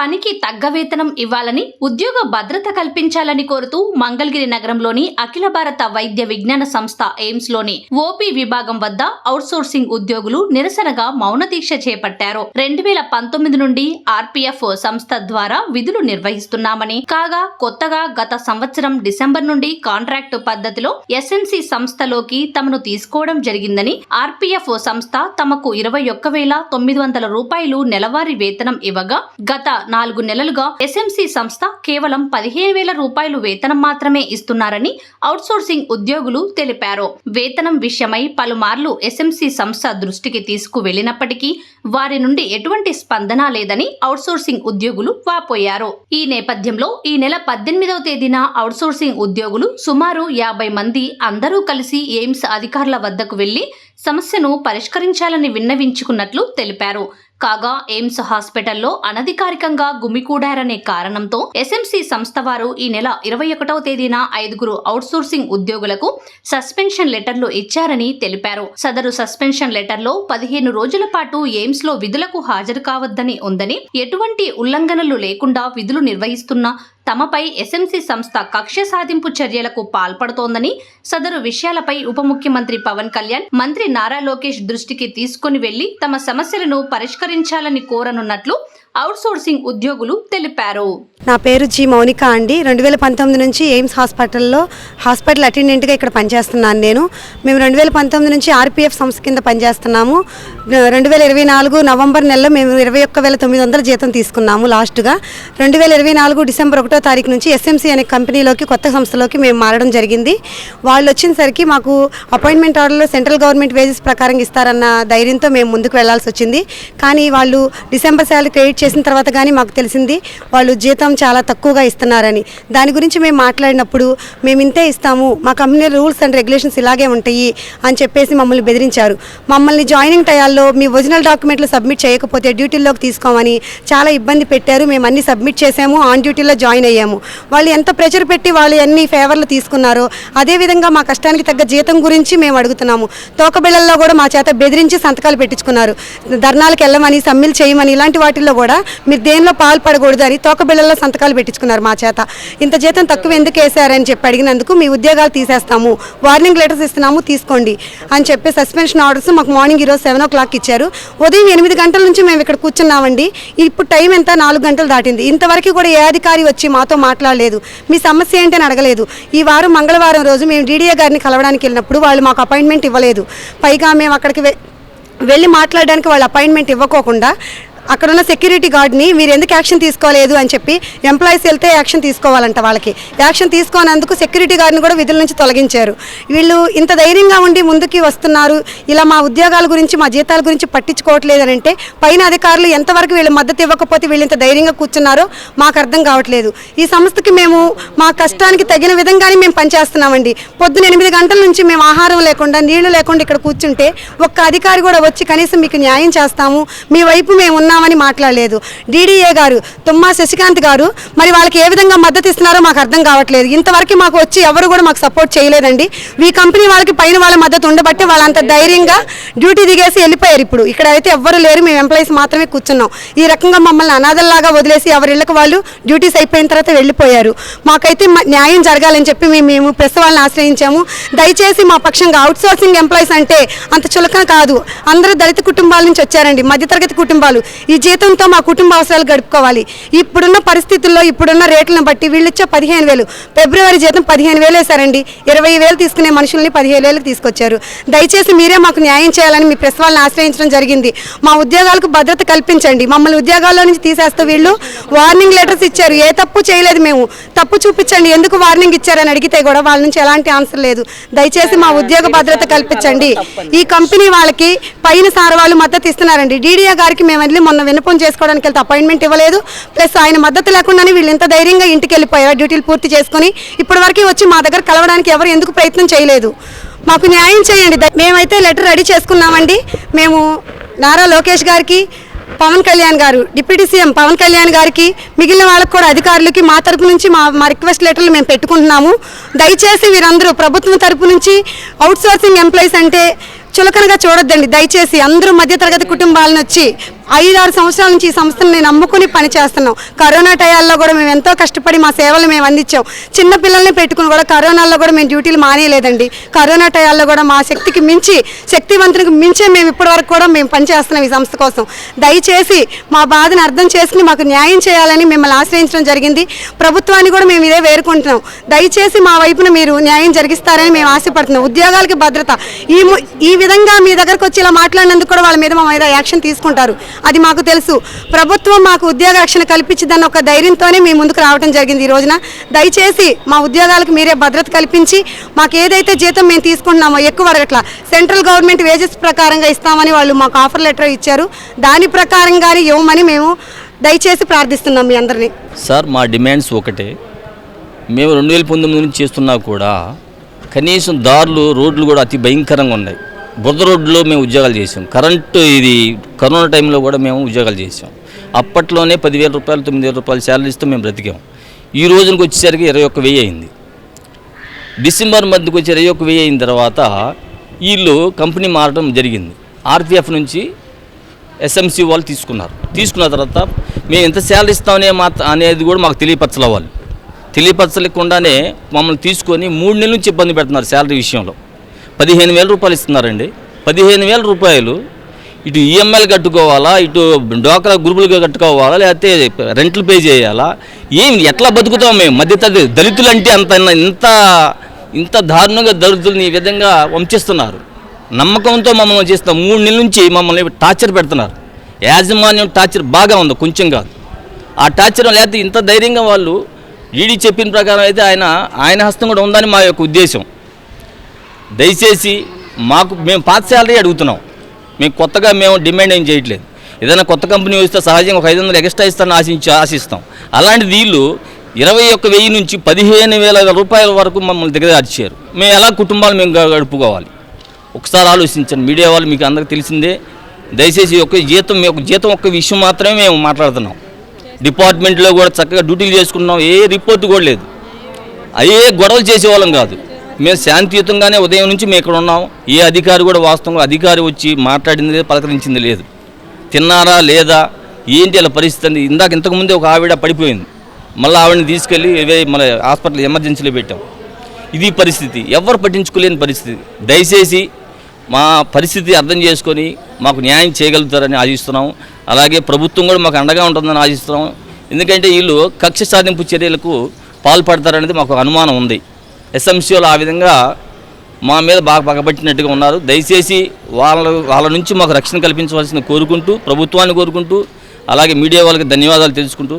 పనికి తగ్గ వేతనం ఇవ్వాలని ఉద్యోగ భద్రత కల్పించాలని కోరుతూ మంగళగిరి నగరంలోని అఖిల భారత వైద్య విజ్ఞాన సంస్థ ఎయిమ్స్లోని ఓపీ విభాగం వద్ద అవుట్సోర్సింగ్ ఉద్యోగులు నిరసనగా మౌన దీక్ష చేపట్టారు. రెండు వేల పంతొమ్మిది నుండి ఆర్పీఎఫ్ సంస్థ ద్వారా విధులు నిర్వహిస్తున్నామని కాగా కొత్తగా గత సంవత్సరం డిసెంబర్ నుండి కాంట్రాక్టు పద్ధతిలో ఎస్ఎన్సి సంస్థలోకి తమను తీసుకోవడం జరిగిందని ఆర్పీఎఫ్ సంస్థ తమకు ఇరవై ఒక్క వేల తొమ్మిది వందల రూపాయలు నెలవారీ వేతనం ఇవ్వగా గత నాలుగు నెలలుగా ఎస్ఎంసి సంస్థ కేవలం పదిహేను వేల రూపాయలు వేతనం మాత్రమే ఇస్తున్నారని అవుట్సోర్సింగ్ ఉద్యోగులు తెలిపారు. వేతనం విషయమై పలుమార్లు ఎస్ఎంసీ సంస్థ దృష్టికి తీసుకువెళ్ళినప్పటికీ వారి నుండి ఎటువంటి స్పందన లేదని అవుట్సోర్సింగ్ ఉద్యోగులు వాపోయారు. ఈ నేపథ్యంలో ఈ నెల పద్దెనిమిదవ తేదీన అవుట్సోర్సింగ్ ఉద్యోగులు సుమారు యాభై మంది అందరూ కలిసి ఎయిమ్స్ అధికారుల వద్దకు వెళ్ళి సమస్యను పరిష్కరించాలని విన్నవించుకున్నట్లు తెలిపారు. కాగా ఎయిమ్స్ హాస్పిటల్లో అనధికారికంగా గుమికూడారనే కారణంతో ఎస్ఎంసీ సంస్థ వారు ఈ నెల ఇరవై ఒకటవ తేదీన ఐదుగురు అవుట్సోర్సింగ్ ఉద్యోగులకు సస్పెన్షన్ లెటర్లు ఇచ్చారని తెలిపారు. సదరు సస్పెన్షన్ లెటర్లో పదిహేను రోజుల పాటు ఎయిమ్స్లో విధులకు హాజరు కావద్దని ఉందని ఎటువంటి ఉల్లంఘనలు లేకుండా విధులు నిర్వహిస్తున్న తమపై ఎస్ఎంసి సంస్థ కక్ష సాధింపు చర్యలకు పాల్పడుతోందని సదరు విషయాలపై ఉప ముఖ్యమంత్రి పవన్ కళ్యాణ్ మంత్రి నారా లోకేష్ దృష్టికి తీసుకుని వెళ్ళి తమ సమస్యలను పరిష్కరించాలని కోరనున్నట్లు అవుట్సోర్సింగ్ ఉద్యోగులు తెలిపారు. నా పేరు జి మౌనిక అండి. రెండు వేల పంతొమ్మిది నుంచి ఎయిమ్స్ హాస్పిటల్లో హాస్పిటల్ అటెండెంట్గా ఇక్కడ పనిచేస్తున్నాను నేను. మేము రెండు వేల పంతొమ్మిది నుంచి ఆర్పిఎఫ్ సంస్థ కింద పనిచేస్తున్నాము. రెండు వేల ఇరవై నాలుగు నవంబర్ నెలలో మేము ఇరవై ఒక్క వేల తొమ్మిది వందల జీతం తీసుకున్నాము లాస్ట్గా. రెండు వేల ఇరవై నాలుగు డిసెంబర్ ఒకటో తారీఖు నుంచి ఎస్ఎంసీ అనే కంపెనీలోకి కొత్త సంస్థలోకి మేము మారడం జరిగింది. వాళ్ళు వచ్చేసరికి మాకు అపాయింట్మెంట్ ఆర్డర్లో సెంట్రల్ గవర్నమెంట్ వేజెస్ ప్రకారం ఇస్తారన్న ధైర్యంతో మేము ముందుకు వెళ్ళాల్సి వచ్చింది. కానీ వాళ్ళు డిసెంబర్ శాలరీ క్రెడిట్ చేసిన తర్వాత కానీ మాకు తెలిసింది వాళ్ళు జీతం చాలా తక్కువగా ఇస్తున్నారని. దాని గురించి మేము మాట్లాడినప్పుడు మేము ఇంతే ఇస్తాము మా కంపెనీ రూల్స్ అండ్ రెగ్యులేషన్స్ ఇలాగే ఉంటాయి అని చెప్పేసి మమ్మల్ని బెదిరించారు. మమ్మల్ని జాయినింగ్ టయాల్లో మీ ఒరిజినల్ డాక్యుమెంట్లు సబ్మిట్ చేయకపోతే డ్యూటీలోకి తీసుకోమని చాలా ఇబ్బంది పెట్టారు. మేము అన్ని సబ్మిట్ చేసాము ఆన్ డ్యూటీలో జాయిన్ అయ్యాము. వాళ్ళు ఎంత ప్రెషర్ పెట్టి వాళ్ళు ఎన్ని ఫేవర్లు తీసుకున్నారో అదేవిధంగా మా కష్టానికి తగ్గ జీతం గురించి మేము అడుగుతున్నాము. తోకబిళ్ళల్లో కూడా మా చేత బెదిరించి సంతకాలు పెట్టించుకున్నారు. ధర్నాలకు వెళ్ళమని సమ్మిల్ చేయమని ఇలాంటి వాటిల్లో కూడా మీరు దేనిలో పాల్పడకూడదు అని తోకబిళ్ళల్లో సంతకాలు పెట్టించుకున్నారు మా చేత. ఇంత జీతం తక్కువ ఎందుకు వేశారని చెప్పి అడిగినందుకు మీ ఉద్యోగాలు తీసేస్తాము. వార్నింగ్ లెటర్స్ ఇస్తున్నాము తీసుకోండి అని చెప్పి సస్పెన్షన్ ఆర్డర్స్ మాకు మార్నింగ్ ఈరోజు సెవెన్ ఓ క్లాక్ ఇచ్చారు. ఉదయం ఎనిమిది గంటల నుంచి మేము ఇక్కడ కూర్చున్నామండి. ఇప్పుడు టైం ఎంత? నాలుగు గంటలు దాటింది. ఇంతవరకు కూడా ఏ అధికారి వచ్చి మాతో మాట్లాడలేదు. మీ సమస్య ఏంటని అడగలేదు. ఈ వారం మంగళవారం రోజు మేము డీడీఏ గారిని కలవడానికి వెళ్ళినప్పుడు వాళ్ళు మాకు అపాయింట్మెంట్ ఇవ్వలేదు. పైగా మేము అక్కడికి వెళ్ళి మాట్లాడడానికి వాళ్ళు అపాయింట్మెంట్ ఇవ్వకోకుండా అక్కడ ఉన్న సెక్యూరిటీ గార్డ్ని మీరు ఎందుకు యాక్షన్ తీసుకోలేదు అని చెప్పి ఎంప్లాయీస్ వెళ్తే యాక్షన్ తీసుకోవాలంట వాళ్ళకి. యాక్షన్ తీసుకోనందుకు సెక్యూరిటీ గార్డ్ని కూడా విధుల నుంచి తొలగించారు. వీళ్ళు ఇంత ధైర్యంగా ఉండి ముందుకి వస్తున్నారు. ఇలా మా ఉద్యోగాల గురించి మా జీతాల గురించి పట్టించుకోవట్లేదు అని అంటే పైన అధికారులు ఎంతవరకు వీళ్ళు మద్దతు ఇవ్వకపోతే వీళ్ళు ఇంత ధైర్యంగా కూర్చున్నారో మాకు అర్థం కావట్లేదు. ఈ సంస్థకి మేము మా కష్టానికి తగిన విధంగానే మేము పనిచేస్తున్నామండి. పొద్దున ఎనిమిది గంటల నుంచి మేము ఆహారం లేకుండా నీళ్ళు లేకుండా ఇక్కడ కూర్చుంటే ఒక్క అధికారి కూడా వచ్చి కనీసం మీకు న్యాయం చేస్తాము. మీ వైపు మేము ఉన్నామని మాట్లాడలేదు. డీడీఏ గారు తుమ్మా శశికాంత్ గారు మరి వాళ్ళకి ఏ విధంగా మద్దతు ఇస్తున్నారో మాకు అర్థం కావట్లేదు. ఇంతవరకు మాకు వచ్చి ఎవరు కూడా మాకు సపోర్ట్ చేయలేదండి. ఈ కంపెనీ వాళ్ళకి పైన వాళ్ళ మద్దతు ఉండబట్టి వాళ్ళంత ధైర్యంగా డ్యూటీ దిగేసి వెళ్ళిపోయారు ఇప్పుడు. ఇక్కడ అయితే ఎవ్వరు లేరు మేము ఎంప్లాయీస్ మాత్రమే కూర్చున్నాం. ఈ రకంగా మమ్మల్ని అనాథల్లాగా వదిలేసి ఎవరి ఇళ్ళకి వాళ్ళు డ్యూటీస్ అయిపోయిన తర్వాత వెళ్ళిపోయారు. మాకైతే న్యాయం జరగాలని చెప్పి మేము మేము ప్రెస్ వాళ్ళని ఆశ్రయించాము. దయచేసి మా పక్షంగా అవుట్ సోర్సింగ్ ఎంప్లాయీస్ అంటే అంత చులకన కాదు. అందరూ దళిత కుటుంబాల నుంచి వచ్చారండి మధ్యతరగతి కుటుంబాలు. ఈ జీతంతో మా కుటుంబ అవసరాలు గడుపుకోవాలి. ఇప్పుడున్న పరిస్థితుల్లో ఇప్పుడున్న రేట్లను బట్టి వీళ్ళు ఇచ్చే పదిహేను వేలు ఫిబ్రవరి జీతం పదిహేను వేలు వేశారండి ఇరవై వేలు తీసుకునే మనుషుల్ని పదిహేను వేలకు తీసుకొచ్చారు. దయచేసి మీరే మాకు న్యాయం చేయాలని మీ ప్రెస్ వాళ్ళని ఆశ్రయించడం జరిగింది. మా ఉద్యోగాలకు భద్రత కల్పించండి. మమ్మల్ని ఉద్యోగాల్లో నుంచి తీసేస్తే వీళ్ళు వార్నింగ్ లెటర్స్ ఇచ్చారు. ఏ తప్పు చేయలేదు మేము. తప్పు చూపించండి. ఎందుకు వార్నింగ్ ఇచ్చారని అడిగితే కూడా వాళ్ళ నుంచి ఎలాంటి ఆన్సర్ లేదు. దయచేసి మా ఉద్యోగ భద్రత కల్పించండి. ఈ కంపెనీ వాళ్ళకి పైన సార్ వాళ్ళు మద్దతు ఇస్తున్నారండి. డీడీఏ గారికి మేము వెళ్ళి మొన్న విన్నపం చేసుకోవడానికి వెళ్తే అపాయింట్మెంట్ ఇవ్వలేదు. ప్లస్ ఆయన మద్దతు లేకుండానే వీళ్ళు ఇంత ధైర్యంగా ఇంటికి వెళ్ళిపోయారు. డ్యూటీలు పూర్తి చేసుకుని ఇప్పటివరకు వచ్చి మా దగ్గర కలవడానికి ఎవరు ఎందుకు ప్రయత్నం చేయలేదు. మాకు న్యాయం చేయండి. మేమైతే లెటర్ రెడీ చేసుకున్నామండి. మేము నారా లోకేష్ గారికి పవన్ కళ్యాణ్ గారు డిప్యూటీ సీఎం పవన్ కళ్యాణ్ గారికి మిగిలిన వాళ్ళకి కూడా అధికారులకి మా తరపు నుంచి మా మా రిక్వెస్ట్ లెటర్లు మేము పెట్టుకుంటున్నాము. దయచేసి వీరందరూ ప్రభుత్వం తరపు నుంచి అవుట్ సోర్సింగ్ ఎంప్లాయీస్ అంటే చులకనగా చూడొద్దండి. దయచేసి అందరూ మధ్యతరగతి కుటుంబాలను వచ్చి ఐదారు సంవత్సరాల నుంచి ఈ సంస్థని నమ్ముకుని పని చేస్తున్నాం. కరోనా టయాల్లో కూడా మేము ఎంతో కష్టపడి మా సేవలు మేము అందించాం. చిన్న పిల్లల్ని పెట్టుకుని కూడా కరోనాలో కూడా మేము డ్యూటీలు మానేయలేదండి. కరోనా టయాల్లో కూడా మా శక్తికి మించి శక్తివంతునికి మించే మేము ఇప్పటివరకు కూడా మేము పనిచేస్తున్నాం ఈ సంస్థ కోసం. దయచేసి మా బాధను అర్థం చేసుకుని మాకు న్యాయం చేయాలని మిమ్మల్ని ఆశ్రయించడం జరిగింది. ప్రభుత్వాన్ని కూడా మేము ఇదే వేరుకుంటున్నాం దయచేసి మా వైపున మీరు న్యాయం జరిగిస్తారని మేము ఆశపడుతున్నాం. ఉద్యోగాలకి భద్రత. ఈ ఈ విధంగా మీ దగ్గరకు వచ్చి ఇలా మాట్లాడినందుకు కూడా వాళ్ళ మీద మా మీద యాక్షన్ తీసుకుంటారు. అది మాకు తెలుసు. ప్రభుత్వం మాకు ఉద్యోగ రక్షణ కల్పించిందన్న ఒక ధైర్యంతోనే మేము ముందుకు రావడం జరిగింది ఈ రోజున. దయచేసి మా ఉద్యోగాలకు మీరే భద్రత కల్పించి మాకు ఏదైతే జీతం మేము తీసుకుంటున్నామో ఎక్కువ అడగట్లా. సెంట్రల్ గవర్నమెంట్ వేజెస్ ప్రకారంగా ఇస్తామని వాళ్ళు మాకు ఆఫర్ లెటర్ ఇచ్చారు. దాని ప్రకారంగానే ఇవ్వమని మేము దయచేసి ప్రార్థిస్తున్నాం మీ అందరినీ. సార్ మా డిమాండ్స్ ఒకటే. మేము రెండు వేల పంతొమ్మిది నుంచి చేస్తున్నా కూడా కనీసం దారులు రోడ్లు కూడా అతి భయంకరంగా ఉన్నాయి. బురద రోడ్లో మేము ఉద్యోగాలు చేసాం. కరెంటు ఇది కరోనా టైంలో కూడా మేము ఉద్యోగాలు చేసాం. అప్పట్లోనే పదివేల రూపాయలు తొమ్మిది వేల రూపాయలు శాలరీ ఇస్తూ మేము బ్రతికాం. ఈ రోజునకి వచ్చేసరికి ఇరవై ఒక్క వెయ్యి అయింది. డిసెంబర్ మధ్యకి వచ్చి ఇరవై ఒక్క వెయ్యి అయిన తర్వాత వీళ్ళు కంపెనీ మారడం జరిగింది. ఆర్పిఎఫ్ నుంచి ఎస్ఎంసీ వాళ్ళు తీసుకున్నారు. తీసుకున్న తర్వాత మేము ఎంత శాలరీ ఇస్తామనే మా అనేది కూడా మాకు తెలియపరచలే వాళ్ళు. తెలియపరచలేకుండానే మమ్మల్ని తీసుకొని మూడు నెలల నుంచి ఇబ్బంది పెడుతున్నారు శాలరీ విషయంలో. పదిహేను వేల రూపాయలు ఇస్తున్నారండి. పదిహేను వేల రూపాయలు ఇటు ఈఎంఐలు కట్టుకోవాలా ఇటు డోక్రా గ్రూపులుగా కట్టుకోవాలా లేకపోతే రెంట్లు పే చేయాలా? ఏం ఎట్లా బతుకుతాం మేము? మధ్యతరగతి దళితులు అంటే అంత ఇంత ఇంత దారుణంగా దళితుల్ని ఈ విధంగా వంచిస్తున్నారు. నమ్మకంతో మమ్మల్ని చేస్తున్న మూడు నెలల నుంచి మమ్మల్ని టార్చర్ పెడుతున్నారు. యాజమాన్యం టార్చర్ బాగా ఉంది కొంచెం కాదు. ఆ టార్చర్ లేకపోతే ఇంత ధైర్యంగా వాళ్ళు ఈడీ చెప్పిన ప్రకారం అయితే ఆయన ఆయన హస్తం కూడా ఉందని మా యొక్క ఉద్దేశం. దయచేసి మాకు మేము పాత శాలరీ అడుగుతున్నాం. మేము కొత్తగా మేము డిమాండ్ ఏం చేయట్లేదు. ఏదైనా కొత్త కంపెనీ వస్తే సహజంగా ఒక ఐదు వందలు ఎక్స్ట్రా ఇస్తారని ఆశించి ఆశిస్తాం. అలాంటిది వీళ్ళు ఇరవై ఒక్క వెయ్యి నుంచి పదిహేను వేల రూపాయల వరకు మమ్మల్ని దిగజార్చారు మేము ఎలా కుటుంబాలు మేము గడుపుకోవాలి? ఒకసారి ఆలోచించండి. మీడియా వాళ్ళు మీకు అందరికీ తెలిసిందే. దయచేసి ఒక జీతం ఒక జీతం ఒక్క విషయం మాత్రమే మేము మాట్లాడుతున్నాం. డిపార్ట్మెంట్లో కూడా చక్కగా డ్యూటీలు చేసుకుంటున్నాం. ఏ రిపోర్ట్ కూడా లేదు. అయ్యే గొడవలు చేసేవాళ్ళం కాదు. మేము శాంతియుతంగానే ఉదయం నుంచి మేము ఇక్కడ ఉన్నాం ఏ అధికారి కూడా వాస్తవంగా అధికారి వచ్చి మాట్లాడింది లేదు పలకరించింది లేదు. తిన్నారా లేదా ఏంటి అలా పరిస్థితి అంది ఇందాక ఇంతకుముందే ఒక ఆవిడ పడిపోయింది. మళ్ళీ ఆవిడని తీసుకెళ్ళి ఇవే మన హాస్పిటల్ ఎమర్జెన్సీలో పెట్టాం. ఇది పరిస్థితి. ఎవరు పట్టించుకోలేని పరిస్థితి. దయచేసి మా పరిస్థితి అర్థం చేసుకొని మాకు న్యాయం చేయగలుగుతారని ఆశిస్తున్నాం. అలాగే ప్రభుత్వం కూడా మాకు అండగా ఉంటుందని ఆశిస్తున్నాం. ఎందుకంటే వీళ్ళు కక్ష సాధింపు చర్యలకు పాల్పడతారనేది మాకు అనుమానం ఉంది. ఎస్ఎంసీలో ఆ విధంగా మా మీద బాగా పగబట్టినట్టుగా ఉన్నారు. దయచేసి వాళ్ళ వాళ్ళ నుంచి మాకు రక్షణ కల్పించవలసిన కోరుకుంటూ ప్రభుత్వాన్ని కోరుకుంటూ అలాగే మీడియా వాళ్ళకి ధన్యవాదాలు తెలుసుకుంటూ